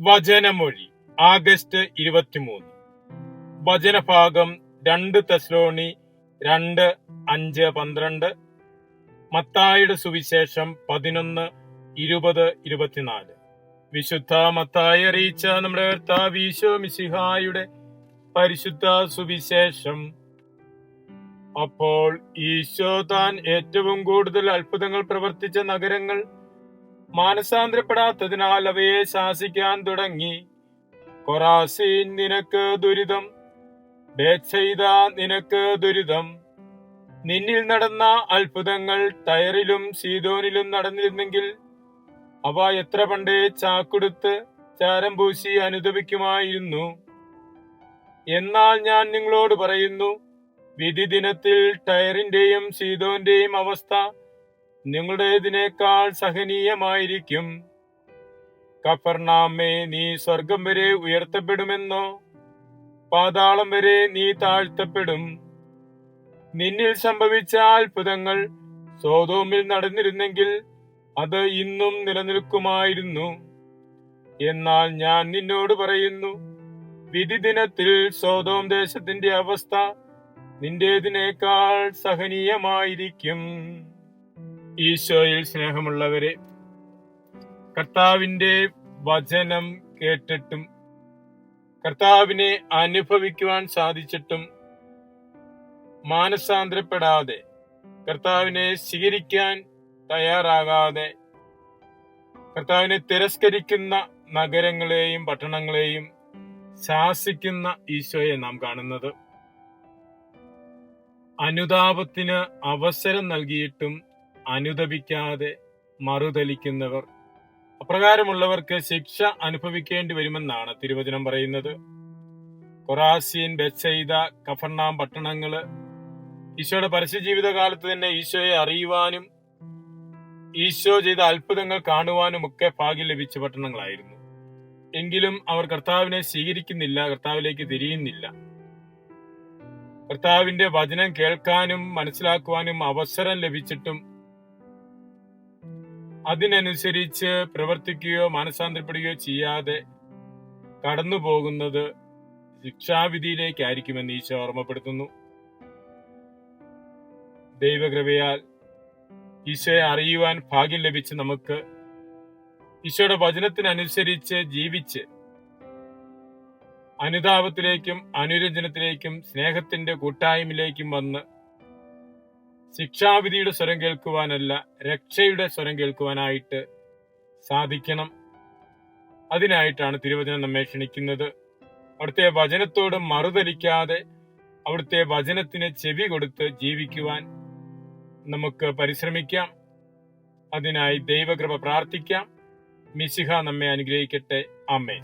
വചനമൊഴി August ഇരുപത്തിമൂന്ന്. വചനഭാഗം രണ്ട് തെസ്ലോണി രണ്ട് അഞ്ച് പന്ത്രണ്ട്. മത്തായുടെ സുവിശേഷം പതിനൊന്ന് ഇരുപത് ഇരുപത്തിനാല്. വിശുദ്ധ മത്തായി അറിയിച്ച നമ്മുടെ കർത്താവ് ഈശോ പരിശുദ്ധ സുവിശേഷം. അപ്പോൾ ഈശോ താൻ ഏറ്റവും കൂടുതൽ അത്ഭുതങ്ങൾ പ്രവർത്തിച്ച നഗരങ്ങൾ മാനസാന്തരപ്പെടാത്തതിനാൽ അവയെ ശാസിക്കാൻ തുടങ്ങി. കൊറാസീൻ നിനക്ക് ദുരിതം. ബേത്സയിദ നിനക്ക് ദുരിതം. നിന്നിൽ നടന്ന അത്ഭുതങ്ങൾ ടയറിലും സീതോനിലും നടന്നിരുന്നെങ്കിൽ അവ എത്ര പണ്ടേ ചാക്കുടുത്ത് ചാരം പൂശി അനുദപിക്കുമായിരുന്നു. എന്നാൽ ഞാൻ നിങ്ങളോട് പറയുന്നു വിധി ദിനത്തിൽ ടയറിന്റെയും സീതോന്റെയും അവസ്ഥ നിങ്ങളുടേതിനേക്കാൾ സഹനീയമായിരിക്കും. കഫർനാമേ നീ സ്വർഗം വരെ ഉയർത്തപ്പെടുമെന്നോ? പാതാളം വരെ നീ താഴ്ത്തപ്പെടും. നിന്നിൽ സംഭവിച്ച അത്ഭുതങ്ങൾ സോതോമിൽ നടന്നിരുന്നെങ്കിൽ അത് ഇന്നും നിലനിൽക്കുമായിരുന്നു. എന്നാൽ ഞാൻ നിന്നോട് പറയുന്നു വിധി ദിനത്തിൽ സോതോം ദേശത്തിന്റെ അവസ്ഥ നിന്റേതിനേക്കാൾ സഹനീയമായിരിക്കും. ഈശോയിൽ സ്നേഹമുള്ളവരെ കർത്താവിന്റെ വചനം കേട്ടിട്ടും കർത്താവിനെ അനുഭവിക്കുവാൻ സാധിച്ചിട്ടും മാനസാന്തരപ്പെടാതെ കർത്താവിനെ സ്വീകരിക്കാൻ തയ്യാറാകാതെ കർത്താവിനെ തിരസ്കരിക്കുന്ന നഗരങ്ങളെയും പട്ടണങ്ങളെയും ശാസിക്കുന്ന ഈശോയെ നാം കാണുന്നത്. അനുതാപത്തിന് അവസരം നൽകിയിട്ടും അനുദപിക്കാതെ മറുതലിക്കുന്നവർ. അപ്രകാരമുള്ളവർക്ക് ശിക്ഷ അനുഭവിക്കേണ്ടി വരുമെന്നാണ് തിരുവചനം പറയുന്നത്. കൊറാസിയൻ ബെച്ചെയ്ത കഫർണാം പട്ടണങ്ങൾ ഈശോയുടെ പരസ്യ കാലത്ത് തന്നെ ഈശോയെ അറിയുവാനും ഈശോ ചെയ്ത അത്ഭുതങ്ങൾ കാണുവാനും ഒക്കെ ഭാഗ്യം ലഭിച്ച പട്ടണങ്ങളായിരുന്നു. എങ്കിലും അവർ കർത്താവിനെ സ്വീകരിക്കുന്നില്ല കർത്താവിലേക്ക് തിരിയുന്നില്ല. കർത്താവിന്റെ വചനം കേൾക്കാനും മനസ്സിലാക്കുവാനും അവസരം ലഭിച്ചിട്ടും അതിനനുസരിച്ച് പ്രവർത്തിക്കുകയോ മനസാന്തരപ്പെടുകയോ ചെയ്യാതെ കടന്നു പോകുന്നത് ശിക്ഷാവിധിയിലേക്കായിരിക്കുമെന്ന് ഈശോ ഓർമ്മപ്പെടുത്തുന്നു. ദൈവകൃപയാൽ ഈശോയെ അറിയുവാൻ ഭാഗ്യം ലഭിച്ച് നമുക്ക് ഈശോയുടെ വചനത്തിനനുസരിച്ച് ജീവിച്ച് അനുതാപത്തിലേക്കും അനുരഞ്ജനത്തിലേക്കും സ്നേഹത്തിന്റെ കൂട്ടായ്മയിലേക്കും വന്ന് ശിക്ഷാവിധിയുടെ സ്വരം കേൾക്കുവാനല്ല രക്ഷയുടെ സ്വരം കേൾക്കുവാനായിട്ട് സാധിക്കണം. അതിനായിട്ടാണ് തിരുവചനം നമ്മെ ക്ഷണിക്കുന്നത്. അവിടുത്തെ വചനത്തോട് മറുതലിക്കാതെ അവിടുത്തെ വചനത്തിന് ചെവി കൊടുത്ത് ജീവിക്കുവാൻ നമുക്ക് പരിശ്രമിക്കാം. അതിനായി ദൈവകൃപ പ്രാർത്ഥിക്കാം. മിശിഹ നമ്മെ അനുഗ്രഹിക്കട്ടെ. അമ്മേ